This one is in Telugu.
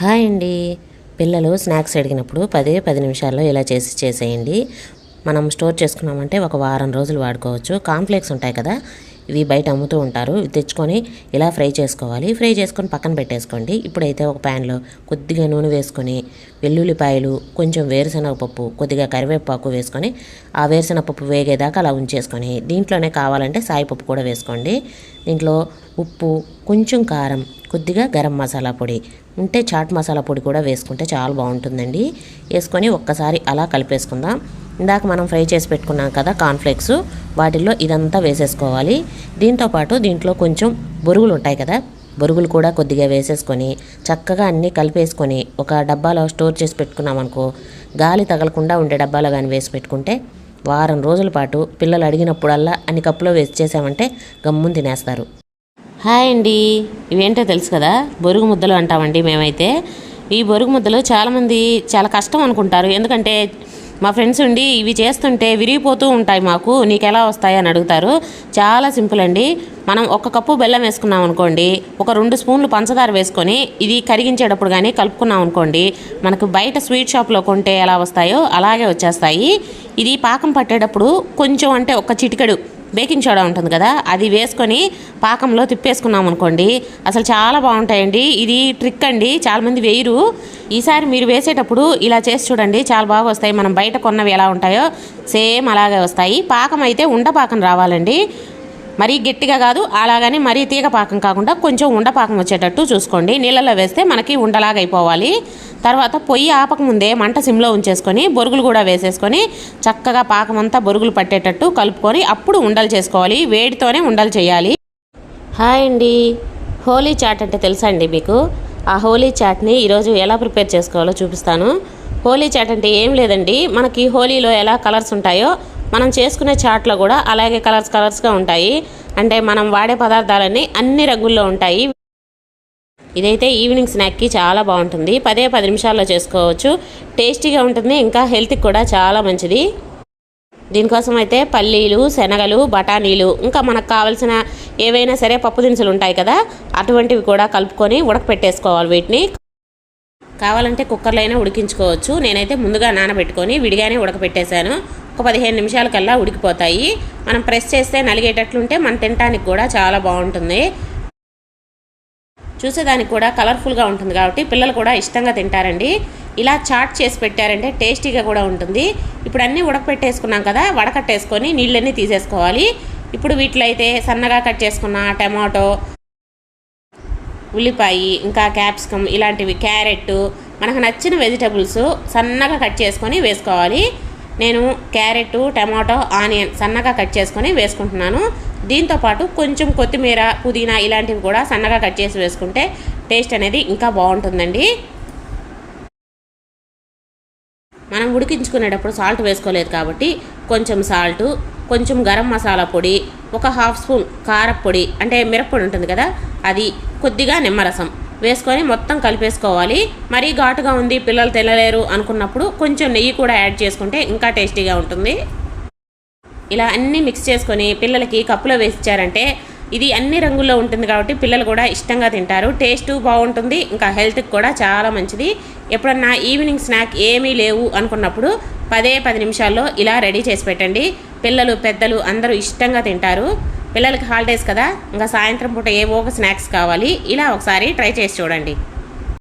హాయ్ అండి. పిల్లలు స్నాక్స్ అడిగినప్పుడు పదే పది నిమిషాల్లో ఇలా చేసి చేసేయండి. మనం స్టోర్ చేసుకున్నామంటే ఒక వారం రోజులు వాడుకోవచ్చు. కాంప్లెక్స్ ఉంటాయి కదా ఇవి బయట అమ్ముతూ ఉంటారు. ఇవి తెచ్చుకొని ఇలా ఫ్రై చేసుకోవాలి. ఫ్రై చేసుకొని పక్కన పెట్టేసుకోండి. ఇప్పుడైతే ఒక ప్యాన్లో కొద్దిగా నూనె వేసుకొని వెల్లుల్లిపాయలు కొంచెం వేరుశనగ పప్పు కొద్దిగా కరివేపాకు వేసుకొని ఆ వేరుశనగ పప్పు వేగేదాకా అలా ఉంచేసుకొని దీంట్లోనే కావాలంటే సాయిపప్పు కూడా వేసుకోండి. దీంట్లో ఉప్పు కొంచెం కారం కొద్దిగా గరం మసాలా పొడి ఉంటే చాట్ మసాలా పొడి కూడా వేసుకుంటే చాలా బాగుంటుందండి. వేసుకొని ఒక్కసారి అలా కలిపేసుకుందాం. ఇందాక మనం ఫ్రై చేసి పెట్టుకున్నాం కదా కాన్ఫ్లెక్స్ వాటిల్లో ఇదంతా వేసేసుకోవాలి. దీంతోపాటు దీంట్లో కొంచెం బొరుగులు ఉంటాయి కదా బొరుగులు కూడా కొద్దిగా వేసేసుకొని చక్కగా అన్నీ కలిపేసుకొని ఒక డబ్బాలో స్టోర్ చేసి పెట్టుకున్నాం అనుకో గాలి తగలకుండా ఉండే డబ్బాలో కానీ వేసి పెట్టుకుంటే వారం రోజుల పాటు పిల్లలు అడిగినప్పుడల్లా అన్ని కప్పులో వేసి చేసామంటే గమ్మున తినేస్తారు. హాయ్ అండి. ఇవేంటో తెలుసు కదా బొరుగు ముద్దలు అంటామండి మేమైతే. ఈ బొరుగు ముద్దలు చాలామంది చాలా కష్టం అనుకుంటారు. ఎందుకంటే మా ఫ్రెండ్స్ ఉండి ఇవి చేస్తుంటే విరిగిపోతూ ఉంటాయి మాకు నీకు ఎలా వస్తాయి అని అడుగుతారు. చాలా సింపుల్ అండి. మనం ఒక కప్పు బెల్లం వేసుకున్నాం అనుకోండి ఒక రెండు స్పూన్లు పంచదార వేసుకొని ఇది కరిగించేటప్పుడు కానీ కలుపుకున్నాం అనుకోండి మనకు బయట స్వీట్ షాప్లో కొంటే ఎలా వస్తాయో అలాగే వచ్చేస్తాయి. ఇది పాకం పట్టేటప్పుడు కొంచెం అంటే ఒక చిటికెడు బేకింగ్ సోడా ఉంటుంది కదా అది వేసుకొని పాకంలో తిప్పేసుకున్నాం అనుకోండి అసలు చాలా బాగుంటాయండి. ఇది ట్రిక్ అండి చాలామంది వేయరు. ఈసారి మీరు వేసేటప్పుడు ఇలా చేసి చూడండి చాలా బాగా వస్తాయి. మనం బయట కొన్నవి ఎలా ఉంటాయో సేమ్ అలాగే వస్తాయి. పాకం అయితే ఉండ పాకం రావాలండి. మరీ గట్టిగా కాదు అలాగని మరీ తీగ పాకం కాకుండా కొంచెం ఉండపాకం వచ్చేటట్టు చూసుకోండి. నీళ్ళలో వేస్తే మనకి ఉండలాగా అయిపోవాలి తర్వాత పొయ్యి ఆపకముందే మంట సిమ్లో ఉంచేసుకొని బొరుగులు కూడా వేసేసుకొని చక్కగా పాకం అంతా బొరుగులు పట్టేటట్టు కలుపుకొని అప్పుడు ఉండలు చేసుకోవాలి. వేడితోనే ఉండలు చేయాలి. హాయ్ అండి. హోలీ చాట్ అంటే తెలుసా అండి మీకు? ఆ హోలీ చాట్ని ఈరోజు ఎలా ప్రిపేర్ చేసుకోవాలో చూపిస్తాను. హోలీ చాట్ అంటే ఏం లేదండి. మనకి హోలీలో ఎలా కలర్స్ ఉంటాయో మనం చేసుకునే చాట్లో కూడా అలాగే కలర్స్ కలర్స్గా ఉంటాయి. అంటే మనం వాడే పదార్థాలన్నీ అన్ని రంగుల్లో ఉంటాయి. ఇదైతే ఈవినింగ్ స్నాక్కి చాలా బాగుంటుంది. పదే పది నిమిషాల్లో చేసుకోవచ్చు. టేస్టీగా ఉంటుంది. ఇంకా హెల్త్కి కూడా చాలా మంచిది. దీనికోసం అయితే పల్లీలు శనగలు బఠానీలు ఇంకా మనకు కావాల్సిన ఏవైనా సరే పప్పు దినుసులు ఉంటాయి కదా అటువంటివి కూడా కలుపుకొని ఉడకపెట్టేసుకోవాలి వీటిని. కావాలంటే కుక్కర్లో అయినా ఉడికించుకోవచ్చు. నేనైతే ముందుగా నానబెట్టుకొని విడిగానే ఉడకపెట్టేశాను. ఒక పదిహేను నిమిషాల కల్లా ఉడికిపోతాయి. మనం ప్రెస్ చేస్తే నలిగేటట్లుంటే మన తినడానికి కూడా చాలా బాగుంటుంది. చూసేదానికి కూడా కలర్ఫుల్గా ఉంటుంది కాబట్టి పిల్లలు కూడా ఇష్టంగా తింటారండి. ఇలా చాట్ చేసి పెట్టారంటే టేస్టీగా కూడా ఉంటుంది. ఇప్పుడు అన్నీ ఉడకపెట్టేసుకున్నాం కదా వడకట్టేసుకొని నీళ్ళన్నీ తీసేసుకోవాలి. ఇప్పుడు వీటిలో అయితే సన్నగా కట్ చేసుకున్న టమాటో ఉల్లిపాయ ఇంకా క్యాప్సికమ్ ఇలాంటివి క్యారెట్ మనకు నచ్చిన వెజిటబుల్స్ సన్నగా కట్ చేసుకొని వేసుకోవాలి. నేను క్యారెట్ టమాటో ఆనియన్ సన్నగా కట్ చేసుకొని వేసుకుంటున్నాను. దీంతోపాటు కొంచెం కొత్తిమీర పుదీనా ఇలాంటివి కూడా సన్నగా కట్ చేసి వేసుకుంటే టేస్ట్ అనేది ఇంకా బాగుంటుందండి. మనం ఉడికించుకునేటప్పుడు సాల్ట్ వేసుకోలేదు కాబట్టి కొంచెం సాల్ట్ కొంచెం గరం మసాలా పొడి ఒక హాఫ్ స్పూన్ కారపొడి అంటే మిరప్పొడి ఉంటుంది కదా అది కొద్దిగా నిమ్మరసం వేసుకొని మొత్తం కలిపేసుకోవాలి. మరీ ఘాటుగా ఉంది పిల్లలు తినలేరు అనుకున్నప్పుడు కొంచెం నెయ్యి కూడా యాడ్ చేసుకుంటే ఇంకా టేస్టీగా ఉంటుంది. ఇలా అన్నీ మిక్స్ చేసుకొని పిల్లలకి కప్పులో వేసిచ్చారంటే ఇది అన్ని రంగుల్లో ఉంటుంది కాబట్టి పిల్లలు కూడా ఇష్టంగా తింటారు. టేస్ట్ బాగుంటుంది ఇంకా హెల్త్కి కూడా చాలా మంచిది. ఎప్పుడన్నా ఈవినింగ్ స్నాక్ ఏమీ లేవు అనుకున్నప్పుడు పదే పది నిమిషాల్లో ఇలా రెడీ చేసి పెట్టండి. పిల్లలు పెద్దలు అందరూ ఇష్టంగా తింటారు. పిల్లలకి హాలిడేస్ కదా. ఇంకా సాయంత్రం పూట ఏవో ఒక స్నాక్స్ కావాలి? ఇలా ఒకసారి ట్రై చేసి చూడండి.